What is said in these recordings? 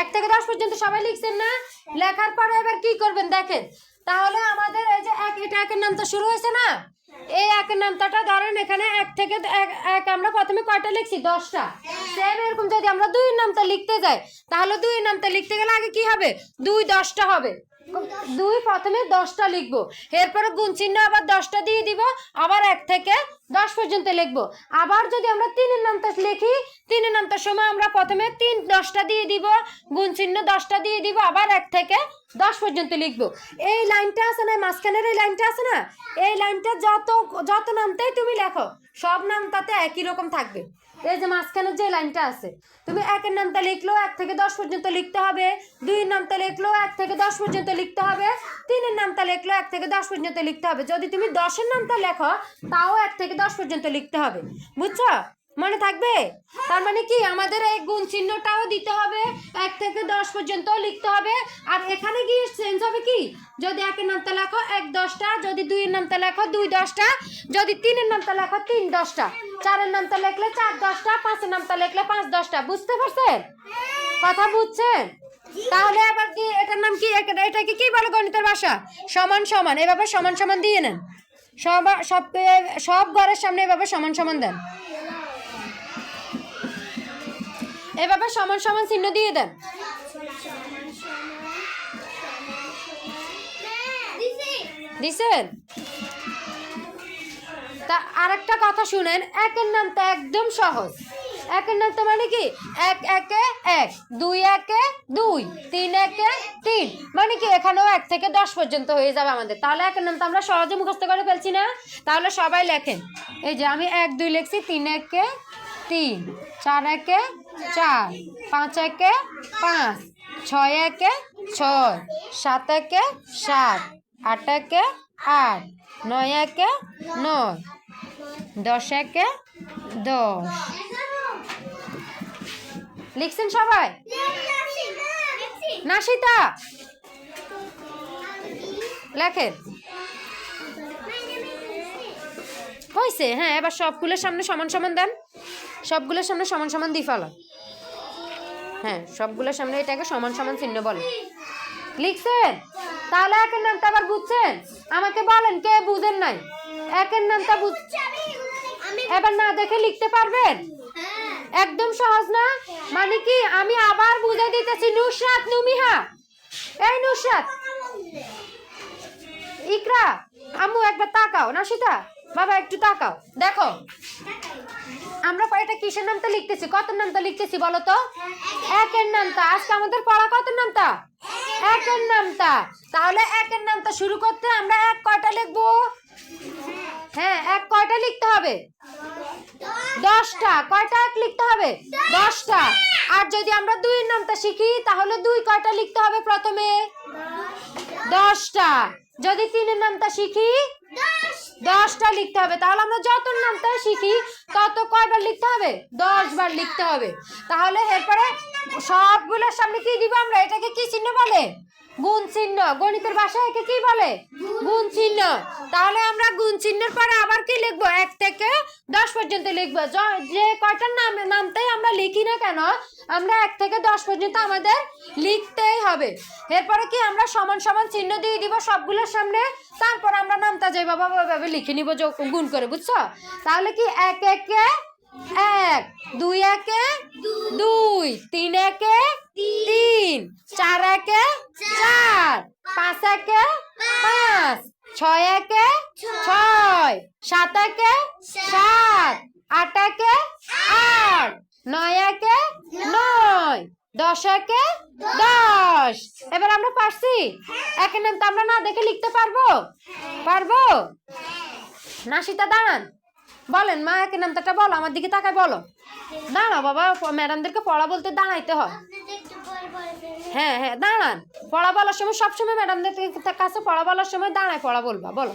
এক থেকে দশ পর্যন্ত সবাই লিখছেন না? লেখার পরে এবার কি করবেন দেখেন। তাহলে আমাদের এই যে এক, এটা একের নামটা শুরু হয়েছে না? এই একের নামটাটা ধরেন এখানে এক থেকে এক এক আমরা প্রথমে কয়টা লিখছি? দশটা। সেম এরকম যদি আমরা দুই নামটা লিখতে যাই, তাহলে দুই নামটা লিখতে গেলে আগে কি হবে? দুই দশটা হবে। দুই প্রথমে দশটা লিখব। এরপরে গুণ চিহ্ন আবার দশটা দিয়ে দিব, আবার এক থেকে দশ পর্যন্ত লিখব। আবার যদি আমরা তিনের নামটা লিখি তিনের নামটার সময় আমরা প্রথমে তিন দশটা দিয়ে দিব, গুণ চিহ্ন দশটা দিয়ে দিব, আবার এক থেকে দশ পর্যন্ত লিখব। এই লাইনটা আছে না, মাঝখানের এই লাইনটা আছে না? এই লাইনটা যত যত নামতেই তুমি লেখো, সব নামটাতে একই রকম থাকবে। এই যে মাঝখানে যে লাইনটা আছে, তুমি একের নামটা লিখলেও এক থেকে দশ পর্যন্ত লিখতে হবে, দুইয়ের নামটা লিখলেও এক থেকে দশ পর্যন্ত লিখতে হবে, তিনের নামটা লিখলেও এক থেকে দশ পর্যন্ত লিখতে হবে। যদি তুমি দশের নামটা লেখো, তাও এক থেকে দশ পর্যন্ত লিখতে হবে। বুঝছ? মনে থাকবে? তার মানে কি? আমাদের এই গুণ চিহ্নটাও দিতে হবে, এক থেকে দশ পর্যন্ত লিখতে হবে। আর এখানে গিয়ে চেঞ্জ হবে কি? যদি একের নামটা লেখো এক দশটা, যদি দুইয়ের নামটা লেখো দুই দশটা, যদি তিনের নামটা লেখো তিন দশটা। চারের নামটা লিখলে চার দশটা, পাঁচের নামটা লিখলে পাঁচ দশটা। বুঝতে পারছেন? কথা বুঝছেন? তাহলে আবার কি এটার নাম কি? এটা- এটাকে কি বলে গণিতের ভাষা? সমান সমান। এভাবে সমান সমান দিয়ে নেন। সব সব সব ঘরের সামনে এভাবে সমান সমান দেন। এভাবে সমান সমান চিহ্ন দিয়ে দেন। দিছেন? তা আরেকটা কথা শুনেন, একের নামটা একদম সহজ। একের নামটা মানে কি? এক, একে, এক, দুই, একে, দুই, তিন, একে, তিন। মানে কি, এখানেও এক থেকে দশ পর্যন্ত হয়ে যাবে আমাদের। তাহলে একের নামটা আমরা সহজে মুখস্থ করে ফেলছি না? তাহলে সবাই লেখেন। এই যে আমি এক, দুই লিখছি, তিন, একে তিন, চার একে চার, পাঁচ একে পাঁচ, ছয় একে ছয়, সাত একে সাত, আট একে আট, নয় একে নয়, দশ একে দশ। লিখছেন সবাই? নাসিতা! লেখেন। হয়েছে হ্যাঁ এবার সবগুলোর সামনে সমান সমান দেন। সবগুলোর সামনে সমান সমান দিয়ে ফেলো। হ্যাঁ সবগুলোর সামনে এটাকে সমান সমান চিহ্ন বলে। লিখছেন? তাহলে একের নামটা আবার বুঝছেন? আমাকে বলেন, কে বুঝেন নাই? একের নামটা বুঝ এবার না দেখে লিখতে পারবেন? একদম সহজ না? মানে কি, আমি আবার বুঝাই দিতেছি, নুসরাত, নুমিহা। এই নুসরাত। ইকরা, আম্মু একবার তাকাও না সেটা বাবা, একটু তাকাও। দেখো। আমরা কয়টা কিসের নামটা লিখতেছি? কত নামটা লিখতেছি বলো তো? একের নামটা আজকে আমাদের পড়া কত নামটা একের নামটা তাহলে একের নামটা শুরু করতে আমরা এক কয়টা লিখব? হ্যাঁ এক কয়টা লিখতে হবে? দশটা। কয়টা এক লিখতে হবে? দশটা। আর যদি আমরা দুইয়ের নামটা শিখি, তাহলে দুই কয়টা লিখতে হবে প্রথমে? দশটা। যদি তিনের নামটা শিখি দশটা লিখতে হবে। তাহলে আমরা যত নামটা শিখি, তত কয়বার লিখতে হবে? দশবার লিখতে হবে। তাহলে এরপরে সবগুলোর সামনে কি দিব আমরা? এটাকে কি চিহ্ন বলে? গুণ চিহ্ন। গণিতের ভাষায় একে কি বলে? গুণ চিহ্ন। তাহলে আমরা গুণ চিহ্নের পরে আবার কি লিখব? এক থেকে দশ পর্যন্ত লিখব। য- কয়টার নাম নামটাই আমরা লিখি না কেন, আমরা এক থেকে দশ পর্যন্ত আমাদের লিখতেই হবে। এরপরে কি আমরা সমান সমান চিহ্ন দিয়ে দিব সবগুলোর সামনে? তারপর আমরা নামটা যেভাবে ওইভাবে লিখে নিব গুণ করে, বুঝছ? তাহলে কি একে এক দুই একে দুই তিন একে তিন চার একে চার পাঁচ একে পাঁচ ছয় একে ছয় সাত একে সাত আট একে আট নয় একে নয়। দশ একে দশ। এবার আমরা পারছি? একের নাম তো আমরা না দেখে লিখতে পারব? পারব? নাসিতা, দাঁড়ান। বলেন মা একের নামটা বলো, আমার দিকে তাকায় বলো। দাঁড়াও বাবা, ম্যাডামদেরকে পড়া বলতে দাঁড়াইতে হয়। হ্যাঁ হ্যাঁ দাঁড়ান। পড়া বলার সময় সবসময় ম্যাডামদের কাছে পড়া বলার সময় দাঁড়ায়, পড়া বলবা, বলো।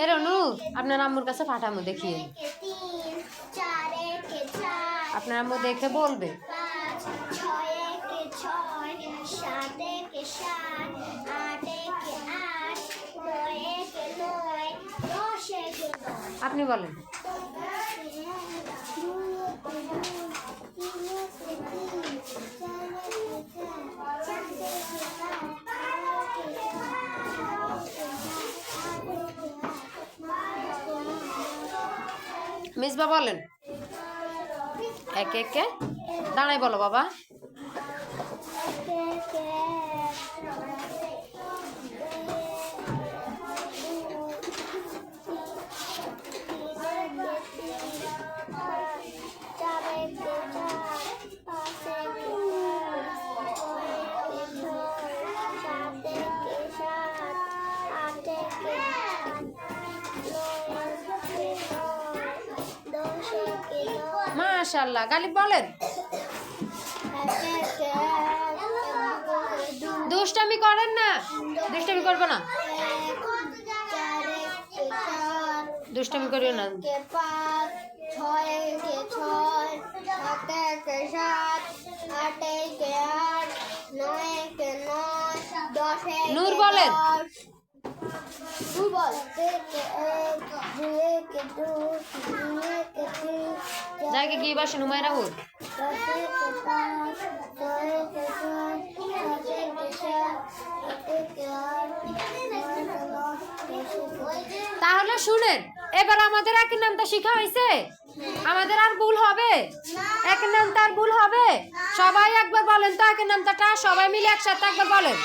এ রনু আপনার আম্মুর কাছে পাঠামো দেখিয়ে আপনার আম্মু দেখে বলবে। পাঁচ ছয় একে ছয় সাত একে সাত আপনি বলেন। মিসবা বলেন। একে একে। দাঁড়াই বলো বাবা। মাশাল্লাহ গালিব বলেন? দুষ্টামি করেন না? দুষ্টামি করব না? দুষ্টামি করিও না। নূর বলেন। নূর বল দুই কে দুই জায়গা কে নয় দশ কে তাহলে শুনেন, এবার আমাদের একই নামটা শিখা হয়েছে আমাদের আর ভুল হবে। একই নামটা আর ভুল হবে। সবাই একবার বলেন তো একই নামটা সবাই মিলে একসাথে একবার বলেন।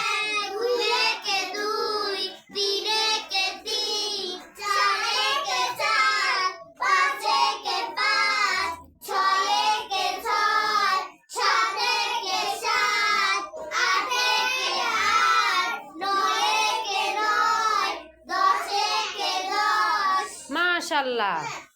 মাশাল্লাহ